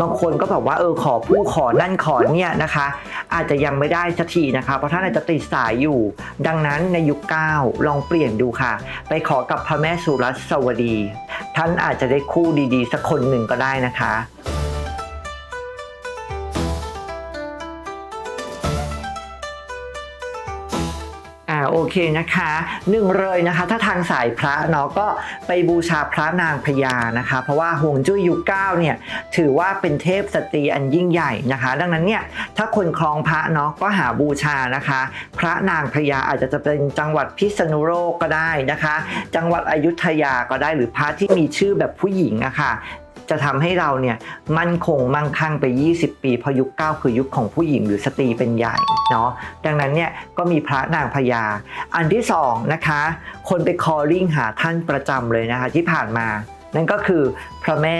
บางคนก็แบบว่าเออขอผู้ขอนั่นขอเนี่ยนะคะ อาจจะยังไม่ได้สักทีนะคะ เพราะท่านอาจจะติดสายอยู่ ดังนั้นในยุคเก้าลองเปลี่ยนดูค่ะ ไปขอกับพระแม่สุรัสวดี ท่านอาจจะได้คู่ดีๆ สักคนหนึ่งก็ได้นะคะ โอเคนะคะหนึ่งเลยนะคะ ถ้าทางสายพระเนาะก็ไปบูชาพระนางพญานะคะ เพราะว่าห่วงจุ้ยยุคเก้าเนี่ยถือว่าเป็นเทพสตรีอันยิ่งใหญ่นะคะ ดังนั้นเนี่ยถ้าคนคลองพระเนาะก็หาบูชานะคะ พระนางพญาอาจจะจะเป็นจังหวัดพิษณุโลกก็ได้นะคะ จังหวัดอยุธยาก็ได้หรือพระที่มีชื่อแบบผู้หญิงอะค่ะ จะทำให้เราเนี่ยมั่นคงมั่งคั่งไป 20 ปีพรายุคเก้าคือยุคของผู้หญิงหรือสตรีเป็นใหญ่เนาะดังนั้นเนี่ยก็มีพระนางพญาอันที่สองนะคะ คนไปคอลลิ่งหาท่านประจำเลยนะคะที่ผ่านมา นั่นก็คือพระแม่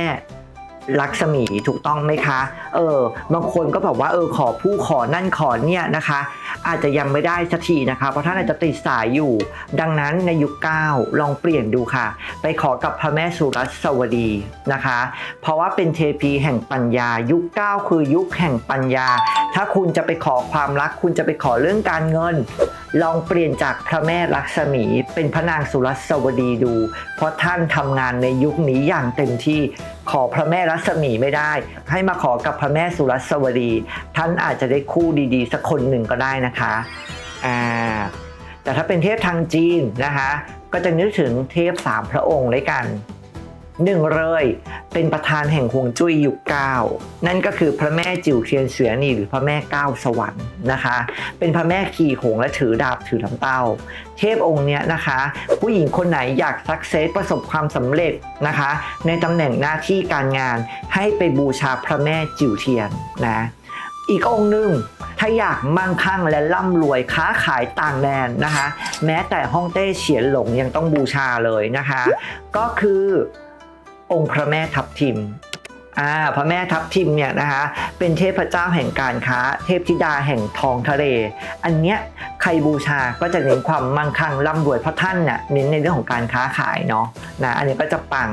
ลักษมีถูกต้องไหมคะ เออ บางคนก็แบบว่าเออขอผู้ขอนั่นขอเนี่ยนะคะ อาจจะยังไม่ได้สักทีนะคะ เพราะท่านอาจจะติดสายอยู่ ดังนั้นในยุคเก้าลองเปลี่ยนดูค่ะ ไปขอกับพระแม่สุรัสวดีนะคะ เพราะว่าเป็นเทพีแห่งปัญญา ยุคเก้าคือยุคแห่งปัญญา ถ้าคุณจะไปขอความรัก คุณจะไปขอเรื่องการเงิน ลองเปลี่ยนจากพระแม่ลักษมี เป็นพระนางสุรัสวดีดู เพราะท่านทำงานในยุคนี้อย่างเต็มที่ขอพระแม่ลัศมีไม่ได้ ให้มาขอกับพระแม่สุรัสวดี ท่านอาจจะได้คู่ดีๆ สักคนหนึ่งก็ได้นะคะอ่าแต่ถ้าเป็นเทพทางจีนนะคะ ก็จะนึกถึงเทพสามพระองค์ด้วยกัน หนึ่งเลย เป็นประธานแห่งฮวงจุ้ยยุคเก้านั่นก็คือพระแม่จิ๋วเทียนเสือนี่หรือพระแม่เก้าสวรรค์นะคะ เป็นพระแม่ขี่หงและถือดาบถือลำเต้า เทพองค์เนี้ยนะคะ ผู้หญิงคนไหนอยากสักเซสประสบความสำเร็จนะคะ ในตำแหน่งหน้าที่การงานให้ไปบูชาพระแม่จิ๋วเทียนนะอีกองค์หนึ่งถ้าอยากมั่งคั่งและร่ำรวยค้าขายต่างแดนนะคะ แม้แต่ฮ่องเต้เฉียนหลงยังต้องบูชาเลยนะคะ ก็คือ องค์พระแม่ทับทิมอ่าพระแม่ทับทิมเนี่ยนะคะเป็นเทพเจ้าแห่งการค้า เทพธิดาแห่งทองทะเล อันเนี้ยใครบูชาก็จะเน้นความมั่งคั่งร่ำรวยเพราะท่านน่ะเน้นในเรื่องของการค้าขายเนาะนะอันนี้ก็จะปัง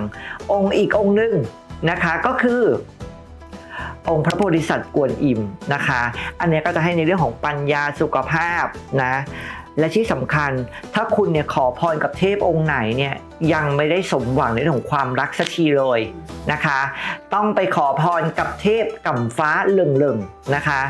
องค์อีกองค์หนึ่งนะคะก็คือองค์พระโพธิสัตว์กวนอิมนะคะ อันเนี้ยก็จะให้ในเรื่องของปัญญาสุขภาพนะ และที่สำคัญถ้าคุณเนี่ยขอพรกับเทพองค์ไหนเนี่ยยังไม่ได้สมหวังในเรื่องของความรักสักทีเลยนะคะ ต้องไปขอพรกับเทพกำฟ้าเหลึงๆนะคะ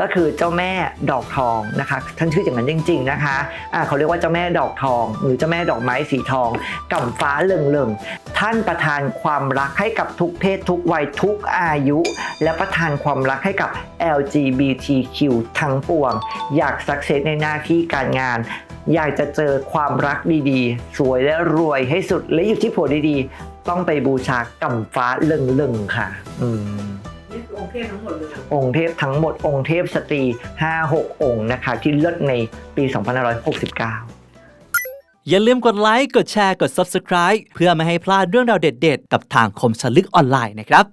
ก็คือเจ้าแม่ดอกทองนะคะ ท่านชื่ออย่างนั้นจริง ๆนะคะอ่าเขาเรียกว่าเจ้าแม่ดอกทอง หรือเจ้าแม่ดอกไม้สีทองกำฟ้าเหลึงๆท่านประทานความรักให้กับทุกเพศทุกวัยทุกอายุ และประทานความรักให้กับ LGBTQ ทั้งปวง อยากสักเซสในหน้าที่การงานอยากจะเจอความรักดีๆ สวยและรวยให้สุดและอยู่ที่ผัวดีๆ ต้องไปบูชากำฟ้าเลึงๆค่ะ อืมนี่คือองค์เทพทั้งหมดเลยองค์เทพทั้งหมดองค์เทพสตรี 5-6 องค์นะคะ ที่เลิศในปี 2569อย่าลืมกดไลค์ กดแชร์ กด Subscribe เพื่อไม่ให้พลาดเรื่องราวเด็ดๆ กับทางคมสนลึกออนไลน์นะครับ